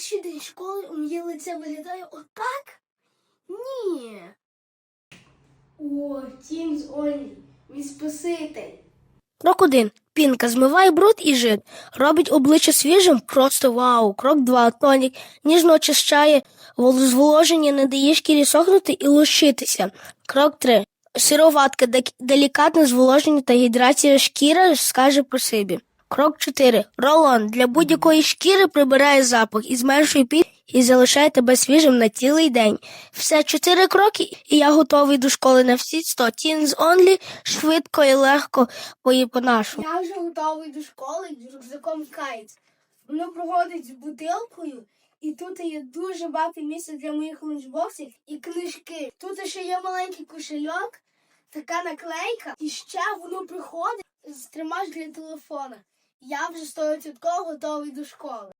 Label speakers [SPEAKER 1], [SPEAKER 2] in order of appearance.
[SPEAKER 1] перший день школи моє лице виглядає отак? Ні. О, Тімс Олі, мій спаситель.
[SPEAKER 2] Крок 1. Пінка змиває бруд і жир. Робить обличчя свіжим просто вау. Крок 2. Тонік ніжно очищає, зволоження не дає шкірі сохнути і лущитися. Крок 3. Сироватка делікатне зволоження та гідрація шкіри скаже про собі. Крок 4. Ролон для будь-якої шкіри прибирає запах і зменшує піт і залишає тебе свіжим на цілий день. Все чотири кроки, і я готовий до школи на всі 100. Teens Only швидко і легко по по-нашому.
[SPEAKER 1] Я вже готовий до школи з рюкзаком Кайт. Воно проходить з бутилкою, і тут є дуже багато місця для моїх лунчбоксів і книжки. Тут ще є маленький кошельок, така наклейка, і ще воно приходить з тримач для телефона. Я вже 100% готовий до школи.